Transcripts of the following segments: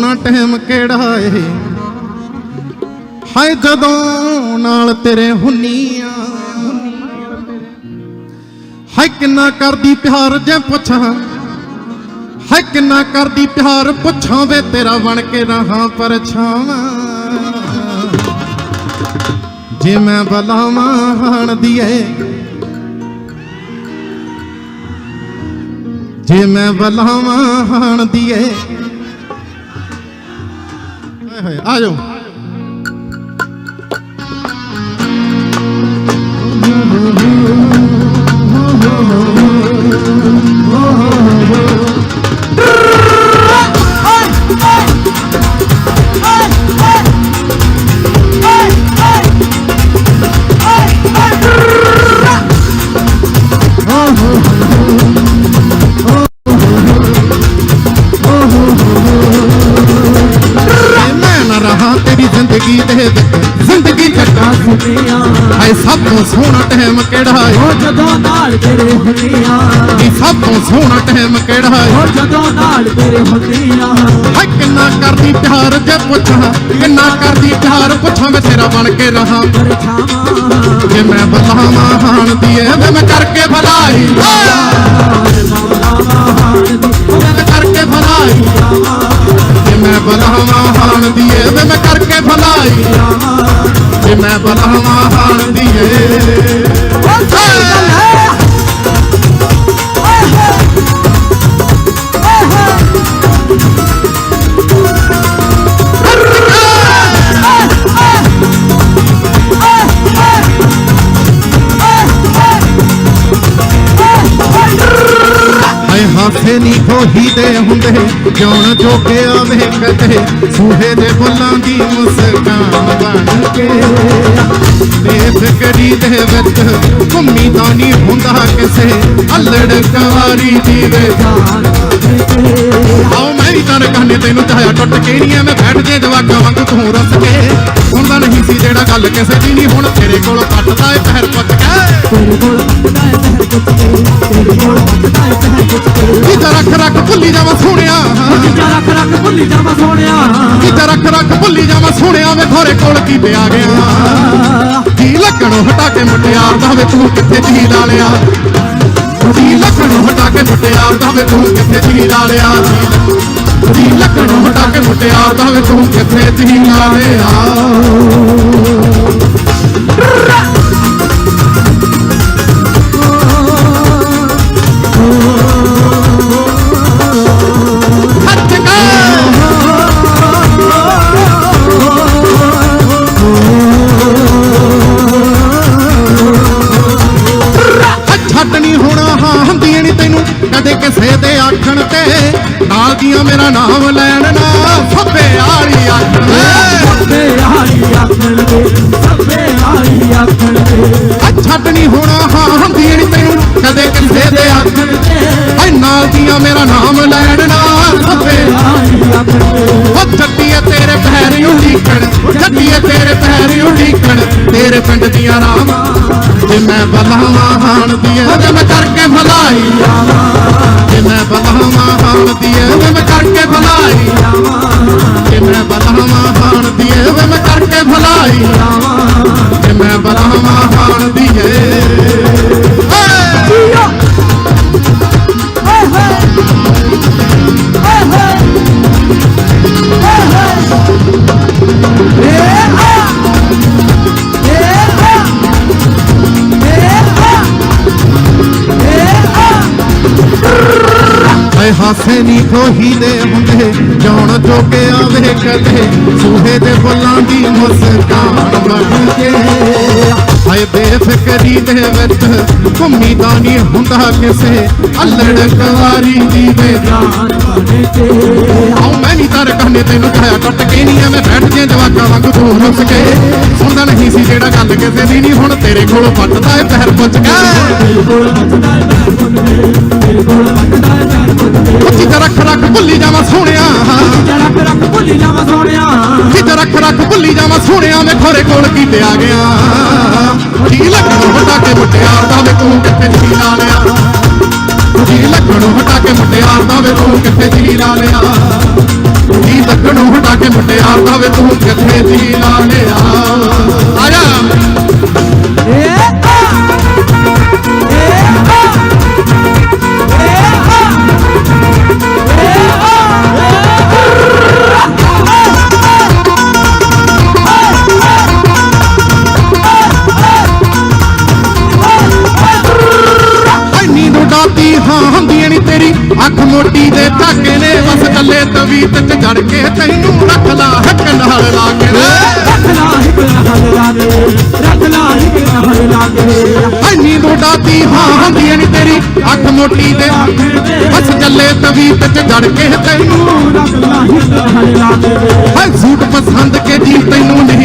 ਨਾ ਟਾਈਮ ਕਿਹੜਾ ਏ? ਹਾਏ ਜਦੋਂ ਨਾਲ ਤੇਰੇ ਹੁੰਨੀਆਂ। ਹਾਏ ਕਿੰਨਾ ਕਰਦੀ ਪਿਆਰ ਜੇ ਪੁੱਛਾਂ। ਹਾਏ ਕਿੰਨਾ ਕਰਦੀ ਪਿਆਰ ਪੁੱਛਾਂ ਵੇ ਤੇਰਾ ਬਣ ਕੇ ਰਹਾ ਪਰਛਾਵਾਂ। ਜੇ ਮੈਂ ਬਲਾਵਾਂ ਹਾਣ ਦੀਏ ਜੇ ਮੈਂ ਬਲਾਵਾਂ ਹਾਣ ਦੀਏ ਹਾਏ ਹਾਏ ਆ ਜਾਓ। ਸੁਣਿਆ ਹਾਏ ਸਭ ਤੋਂ ਸੋਹਣਾ ਟਾਈਮ ਕਿਹੜਾ ਏ ਉਹ ਜਦੋਂ ਨਾਲ ਤੇਰੇ ਹੁੰਦੀਆਂ। ਇਹ ਸਭ ਤੋਂ ਸੋਹਣਾ ਟਾਈਮ ਕਿਹੜਾ ਏ ਉਹ ਜਦੋਂ ਨਾਲ ਤੇਰੇ ਹੁੰਦੀਆਂ। ਹਾਏ ਕਿੰਨਾ ਕਰਦੀ ਪਿਆਰ ਜੇ ਪੁੱਛਾਂ ਕਿੰਨਾ ਕਰਦੀ ਪਿਆਰ ਪੁੱਛਾਂ ਮੈਂ ਤੇਰਾ ਬਣ ਕੇ ਰਹਾ। ਪਰਛਾਵਾਂ ਜੇ ਮੈਂ ਬਲਾਵਾਂ ਹਾਣ ਦੀਏ ਵੇ ਮੈਂ ਕਰਕੇ ਭਲਾਈ। ਹਾਏ ਨਹੀਂ ਖੋਹੀ ਦੇ ਹੁੰਦੇ, ਜਿਉਣ ਜੋਗੇ ਆਵੇ ਕਦੇ। ਸੂਹੇ ਦੇ ਬੁੱਲਾਂ ਦੀ ਮੁਸਕਾਨ ਬਣ ਕੇ। ਬੇਫਿਕਰੀ ਦੇ ਵਿੱਚ ਘੁੰਮੀ ਤਾਂ ਨਹੀਂ ਹੁੰਦਾ ਕਿਸੇ। ਅਲੜ ਕਵਾਰੀ ਦੀ ਵੇ ਆਓ ਮੈਂ ਵੀ ਤਨ ਕਹਨੇ ਤੈਨੂੰ ਚਾਹਿਆ ਟੁੱਟ ਕੇ ਨਹੀਂ ਐ ਮੈਂ ਬੈਠ ਜੇ ਜਵਾਕਾਂ ਵਾਂਗੂ ਤੂੰ ਰਸ ਕੇ। ਹੁਣ ਤਾਂ ਨਹੀਂ ਸੀ ਜਿਹੜਾ ਗੱਲ ਕਿਸੇ ਦੀ ਨਹੀਂ ਹੁਣ ਤੇਰੇ ਕੋਲ ਕੱਟਦਾ ਏ ਪੈਰ ਪੁੱਟ ਕੇ। ਤੇਰੇ ਕੋਲ ਕੇ ਤੇਰੇ ਕੋਲ ਕੇ। ਰੱਖ ਰੱਖ ਭੁੱਲੀ ਜਾਵਾਂ ਸੋਹਣਿਆ? ਜਿੱਜਾ ਰੱਖ ਰੱਖ ਭੁੱਲੀ ਜਾਵਾਂ ਸੋਹਣਿਆ? ਕਿਤੇ ਰੱਖ ਰੱਖ ਭੁੱਲੀ ਜਾਵਾਂ ਸੋਹਣਿਆ ਵੇ ਥੋਰੇ ਕੋਲ ਕੀ ਪਿਆ ਗਿਆ? ਕੀ ਲੱਗਣੋਂ ਹਟਾ ਕੇ ਮੁਟਿਆਰ ਦਾ ਵੇ ਤੂੰ ਕਿੱਥੇ ਜੀ ਲਾ ਲਿਆ ਜੀ ਲੱਗਣੋਂ ਹਟਾ ਕੇ ਮੁਟਿਆਰ ਦਾ ਵੇ ਤੂੰ ਕਿੱਥੇ ਜੀ ਲਾ ਲਿਆ ਜੀ ਲੱਗਣੋਂ ਹਟਾ ਕੇ ਮੁਟਿਆਰ ਦਾ ਵੇ ਤੂੰ ਕਿੱਥੇ ਜੀ ਲਾ ਲਿਆ ਦੇ ਨਹੀਂ ਹੋਣਾ, ਹਾਂ ਹੁੰਦੀਆਂ ਨਹੀਂ ਤੈਨੂੰ ਕਦੇ ਕਿਸੇ ਦੇ ਆਖਣ ਹਾਏ ਨਾਲ ਦੀਆਂ ਮੇਰਾ ਨਾਮ ਲੈਣਾ ਨਾ ਉਹ ਜੱਟੀਏ ਤੇਰੇ ਪੈਰ ਉਡੀਕਣ ਜੱਟੀਏ ਤੇਰੇ ਪੈਰ ਉਡੀਕਣ ਤੇਰੇ ਪਿੰਡ ਦੀਆਂ ਰਾਵਾਂ। ਜੇ ਮੈਂ ਬਲਾਵਾਂ, ਹਾਣ ਦੀਆਂ ਤੇ ਮੈਂ ਕਰਕੇ ਭਲਾਈ ਜੇ ਮੈਂ ਬਲਾਵਾਂ, ਹਾਣ ਦੀਆਂ ਤੇ ਮੈਂ ਕਰਕੇ ਭਲਾਈ ਜੇ ਮੈਂ ਬਲਾਵਾਂ, ਹਾਣ ਦੀਆਂ ਤੇ ਮੈਂ ਕਰਕੇ ਭਲਾਈ ਐ ਹਾਸੇ ਨਹੀਂ ਖੋਹੀ ਦੇ ਹੁੰਦੇ। ਜਾਣ ਜੋਗੇ ਆਵੇ ਕਦੇ, ਸੂਹੇ ਦੇ ਬੁੱਲਾਂ ਦੀ ਮੁਸਕਾਨ ਬਣ ਕੇ। ਹਾਏ ਬੇਫਿਕਰੀ ਦੇ ਵਿੱਚ ਘੁੰਮੀ ਤਾਂ ਨਹੀਂ ਹੁੰਦਾ ਕਿਸੇ ਅਲੜ ਕਵਾਰੀ ਦੀ ਵੇ ਜਾਨ ਬਣੇ ਆਉ ਮੈਂ ਨਹੀਂ ਤਰ ਕਹਿੰਦੇ ਤੈਨੂੰ ਖਾਇਆ ਟੁੱਟ ਕੇ ਨਹੀਂ ਐਵੇਂ ਬੈਠ ਜੇ ਜਵਾਕਾਂ ਵਾਂਗੂ ਤੂੰ ਰੁੱਸ ਕੇ। ਸੁਣਦਾ ਨਹੀਂ ਸੀ ਜਿਹੜਾ ਗੱਲ ਕਿਸੇ ਦੀ ਨਹੀਂ ਹੁਣ ਤੇਰੇ ਕੋਲੋਂ ਪੱਟਦਾ ਏ ਪੈਰ ਪੁੱਛ ਕੇ। ਤੇਰੇ ਕੋਲ ਪੱਟਦਾ ਹੈ ਪੈਰ ਪੁੱਟ ਕੇ, ਤੇਰੇ ਕੋਲ ਪੱਟਦਾ ਉੱਚੀ ਰੱਖ ਰੱਖ ਭੁੱਲੀ ਜਾਵਾਂ ਸੋਹਣਿਆ। ਰੱਖ ਰੱਖ ਭੁੱਲੀ ਜਾਵਾਂ ਸੋਹਣਿਆ ਕਿਤੇ ਰੱਖ ਰੱਖ ਭੁੱਲੀ ਜਾਵਾਂ ਸੋਹਣਿਆ, ਮੈਂ ਖੋਰੇ ਕੋਲ ਕੀ ਪਿਆ ਗਿਆ। ਜੀ ਲੱਗਣੋਂ ਹਟਾ ਕੇ ਮੁਟਿਆਰ ਦਾ ਵੇ ਤੂੰ ਕਿੱਥੇ ਜੀ ਲਾ ਲਿਆ। ਜੀ ਲੱਗਣੋਂ ਹਟਾ ਕੇ ਮੁਟਿਆਰ ਦਾ ਵੇ ਤੂੰ ਕਿੱਥੇ ਜੀ ਲਾ ਲਿਆ। ਜੀ ਲੱਗਣੋਂ ਮਾਰਦਾ ਵੇ ਤੂੰ ਕਿੱਥੇ ਦੀ ਲਾ ਲਿਆ। ਅੱਖ ਮੋਟੀ ਦੇ ਧਾਗੇ ਨੇ ਬਸ ਕੱਲੇ ਤਵੀਤ ਚ ਜੜ ਕੇ ਤੈਨੂੰ ਰੱਖ ਲਾ ਹੱਕ ਨਾਲ ਲਾ ਕੇ। ਰੱਖ ਲਾ ਇੱਕ ਹਲ ਲਾਗੇ ਰੱਖ ਲਾ ਇੱਕ ਹਲ ਲਾਗੇ ਐਨੀ ਡਾਤੀ ਹਾਂ ਹੁੰਦੀ ਨੀ ਤੇਰੀ ਅੱਖ ਮੋਟੀ ਦੇ ਬਸ ਕੱਲੇ ਤਵੀਤ ਚ ਜੜ ਕੇ ਤੈਨੂੰ ਰੱਖ ਲਾ ਇੱਕ ਹਲ ਲਾਗੇ ਹੈ ਸੂਟ ਪਸੰਦ ਕੇ ਜੀ ਤੈਨੂੰ ਨਹੀਂ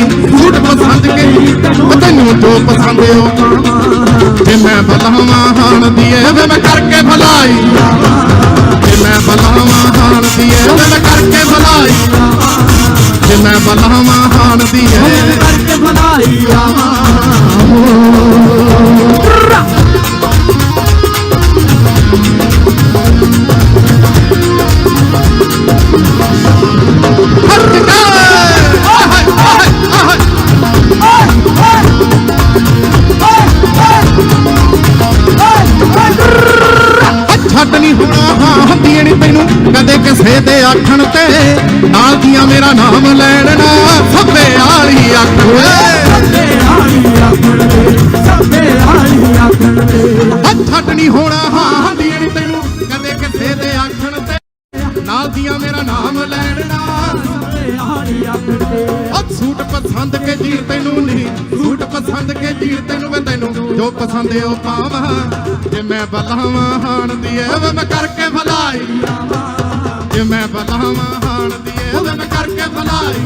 ਕਿਸੇ ਦੇ ਆਖਣ ਤੇ ਨਾ ਦੀਆਂ ਮੇਰਾ ਨਾਮ ਲੈਣ ਨਾ। ਸਭੇ ਆਖਣ ਵੇ ਸਭੇ ਆਖਣ ਦੇ ਸਭੇ ਆਖਣ ਛੱਡ ਨਹੀਂ ਹੋਣਾ, ਹਾਂ ਹੁੰਦੀ ਤੈਨੂੰ। ਕਦੇ ਕਿਸੇ ਦੇ ਆਖਣ ਤੇ ਨਾਲ ਦੀਆਂ ਮੇਰਾ ਨਾਮ ਲੈਣ ਨਾ। ਸਭੇ ਆਖਣ ਸੂਟ ਪਸੰਦ ਕੇ ਜੀਰ ਤੈਨੂੰ ਨਹੀਂ ਸੂਟ ਪਸੰਦ ਕੇ ਜੀਰ ਤੈਨੂੰ ਮੈਂ ਤੈਨੂੰ। ਜੋ ਪਸੰਦ ਏ ਪਾਵਾਂ। ਜੇ ਮੈਂ ਬਲਾਵਾਂ, ਹਾਣ ਦੀ ਏ ਮੈਂ ਕਰਕੇ ਭਲਾਈ ਜੇ ਮੈਂ ਬਲਾਵਾਂ ਹਾਣ ਦੀ ਏ ਵੇ ਮੈਂ ਕਰਕੇ ਭਲਾਈ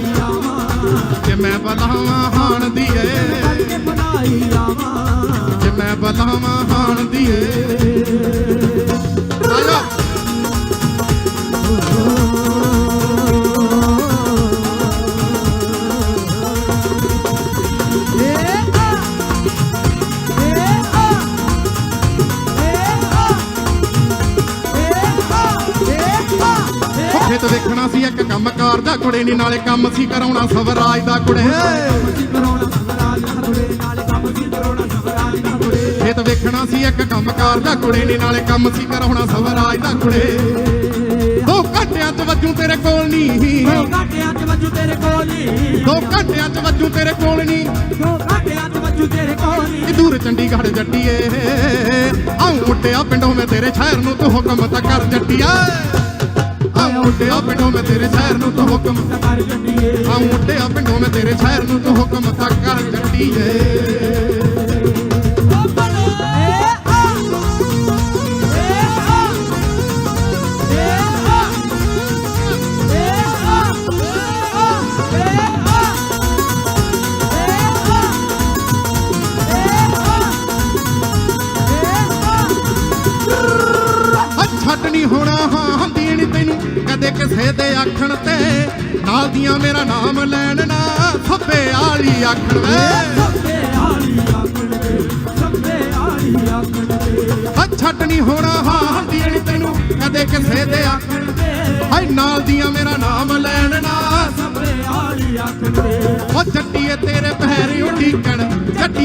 ਜੇ ਮੈਂ ਬਲਾਵਾਂ ਹਾਣ ਦੀ ਏ। ਕਰਕੇ ਬਣਾਈ ਆਵਾਂ ਜੇ ਮੈਂ ਬਲਾਵਾਂ ਹਾਣ ਦੀ ਏ। ਖੇਤ ਵੇਖਣਾ ਸੀ ਇੱਕ ਕੰਮਕਾਰ ਦਾ ਕੁੜੇ ਨਹੀਂ ਨਾਲੇ ਕੰਮ ਸੀ ਕਰਾਉਣਾ ਸਵਰਾਜ ਦਾ ਕੁੜੇ। ਖੇਤ ਵੇਖਣਾ ਸੀ ਇੱਕ ਕੰਮਕਾਰ ਦਾ ਕੁੜੇ ਨਹੀਂ ਨਾਲੇ ਕੰਮ ਸੀ ਕਰਾਉਣਾ ਸਵਰਾਜ ਦਾ ਕੁੜੇ। ਦੋ ਘੰਟਿਆਂ ਚ ਵੱਜੂ ਤੇਰੇ ਕੋਲ ਨਹੀਂ ਦੋ ਘਾਟਿਆਂ ਚ ਵੱਜੂ ਤੇਰੇ ਕੋਲ ਨੀ। ਦੋ ਘੰਟਿਆਂ ਚ ਵੱਜੂ ਤੇਰੇ ਕੋਲ ਨਹੀਂ ਦੋ ਘਾਟਿਆਂ ਚ ਵੱਜੂ ਤੇਰੇ ਕੋਲ ਨੀ ਦੂਰ ਚੰਡੀਗੜ੍ਹ ਜੱਟੀਏ। ਆਉਂ ਉੱਡਿਆ ਪਿੰਡੋਂ ਮੈਂ ਤੇਰੇ ਸ਼ਹਿਰ ਨੂੰ ਤੂੰ ਹੁਕਮ ਤਾਂ ਕਰ ਜੱਟੀਆ ਆਉਂ ਉੱਡਿਆ ਪਿੰਡੋਂ ਮੈਂ ਤੇਰੇ ਸ਼ਹਿਰ ਨੂੰ ਤੂੰ ਹੁਕਮ ਕਰ ਜੱਟੀਏ ਆਉਂ ਉੱਡਿਆ ਪਿੰਡੋਂ ਮੈਂ ਤੇਰੇ ਸ਼ਹਿਰ ਨੂੰ ਤੂੰ ਹੁਕਮ ਕਰ ਜੱਟੀਏ ਦੇ ਆਖਣ ਤੇ ਨਾਲ ਦੀਆਂ ਮੇਰਾ ਨਾਮ ਲੈਣ ਨਾ ਸਭੇ ਆਲੀ ਆਖਣ ਵੇ ਸਭੇ ਆਲੀ ਆਖਣ ਆ ਛੱਡ ਨਹੀਂ ਹੋਣਾ ਹਾਂ ਨੀ ਤੈਨੂੰ ਕਦੇ ਕਿਸੇ ਦੇ ਆਖਣ ਦੇ। ਹਾਏ ਨਾਲ ਦੀਆਂ ਮੇਰਾ ਨਾਮ ਲੈਣ ਨਾ। ਸਭੇ ਆਲੀ ਆਖਣ ਦੇ। ਉਹ ਜੱਟੀਏ ਤੇਰੇ ਪੈਰ ਉਡੀਕਣ